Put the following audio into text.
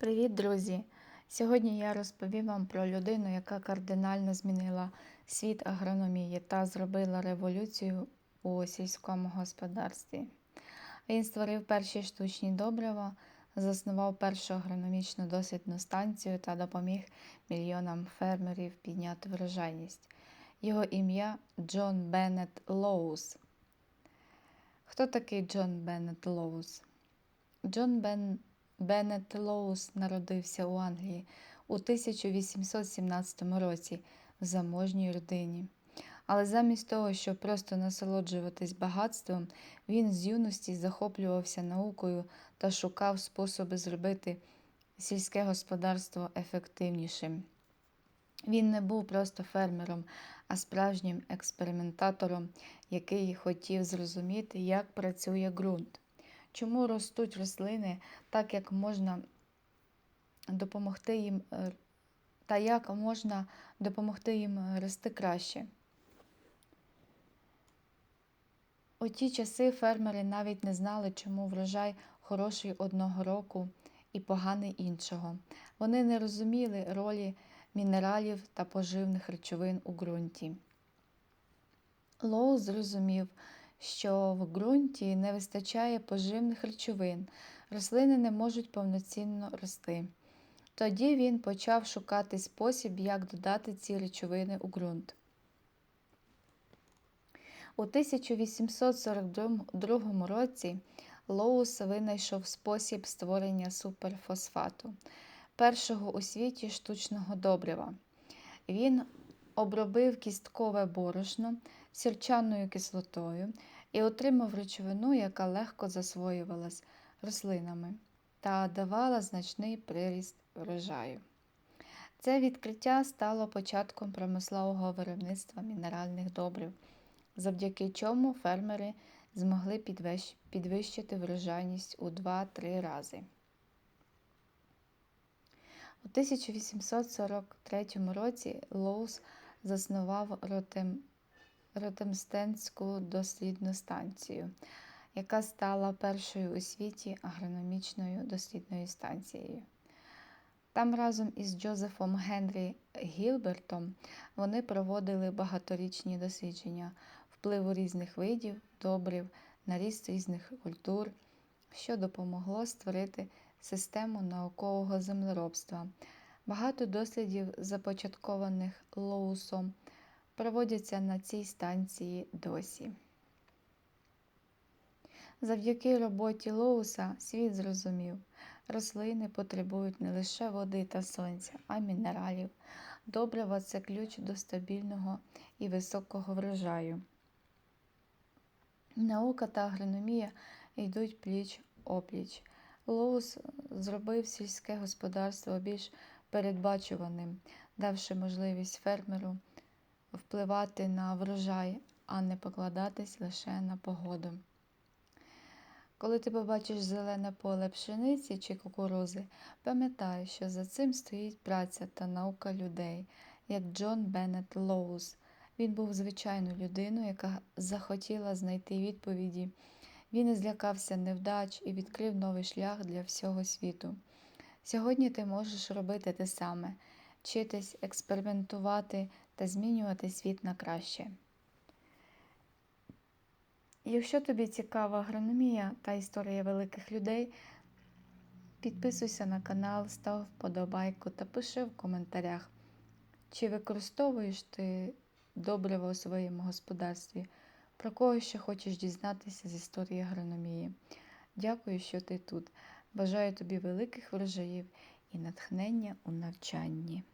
Привіт, друзі! Сьогодні я розповім вам про людину, яка кардинально змінила світ агрономії та зробила революцію у сільському господарстві. Він створив перші штучні добрива, заснував першу агрономічну дослідну станцію та допоміг мільйонам фермерів підняти врожайність. Його ім'я Джон Беннет Лоус. Хто такий Джон Беннет Лоус? Джон Бен... Беннет Лоус народився у Англії у 1817 році в заможній родині. Але замість того, щоб просто насолоджуватись багатством, він з юності захоплювався наукою та шукав способи зробити сільське господарство ефективнішим. Він не був просто фермером, а справжнім експериментатором, який хотів зрозуміти, як працює ґрунт чому ростуть рослини, так як можна допомогти їм, е, та як можна допомогти їм рости краще. У ті часи фермери навіть не знали, чому врожай хороший одного року і поганий іншого. Вони не розуміли ролі мінералів та поживних речовин у ґрунті. Лоу зрозумів, що в ґрунті не вистачає поживних речовин, рослини не можуть повноцінно рости. Тоді він почав шукати спосіб, як додати ці речовини у ґрунт. У 1842 році Лоус винайшов спосіб створення суперфосфату, першого у світі штучного добрива. Він обробив кісткове борошно сірчаною кислотою і отримав речовину, яка легко засвоювалась рослинами та давала значний приріст врожаю. Це відкриття стало початком промислового виробництва мінеральних добрив, завдяки чому фермери змогли підвищити врожайність у 2-3 рази. У 1843 році Лоус заснував Ротем... Ротемстенську дослідну станцію, яка стала першою у світі агрономічною дослідною станцією. Там разом із Джозефом Генрі Гілбертом вони проводили багаторічні дослідження впливу різних видів, добрив, на ріст різних культур, що допомогло створити систему наукового землеробства. Багато дослідів, започаткованих Лоусом, проводяться на цій станції досі. Завдяки роботі Лоуса світ зрозумів, рослини потребують не лише води та сонця, а й мінералів. Добрива це ключ до стабільного і високого врожаю. Наука та агрономія йдуть пліч опліч. Лоус зробив сільське господарство більш передбачуваним, давши можливість фермеру впливати на врожай, а не покладатись лише на погоду. Коли ти побачиш зелене поле пшениці чи кукурузи, пам'ятай, що за цим стоїть праця та наука людей, як Джон Беннет Лоус. Він був звичайною людиною, яка захотіла знайти відповіді. Він не злякався невдач і відкрив новий шлях для всього світу. Сьогодні ти можеш робити те саме, вчитись, експериментувати та змінювати світ на краще. Якщо тобі цікава агрономія та історія великих людей, підписуйся на канал, став вподобайку та пиши в коментарях, чи використовуєш ти добриво у своєму господарстві, про кого ще хочеш дізнатися з історії агрономії. Дякую, що ти тут. Бажаю тобі великих врожаїв і натхнення у навчанні.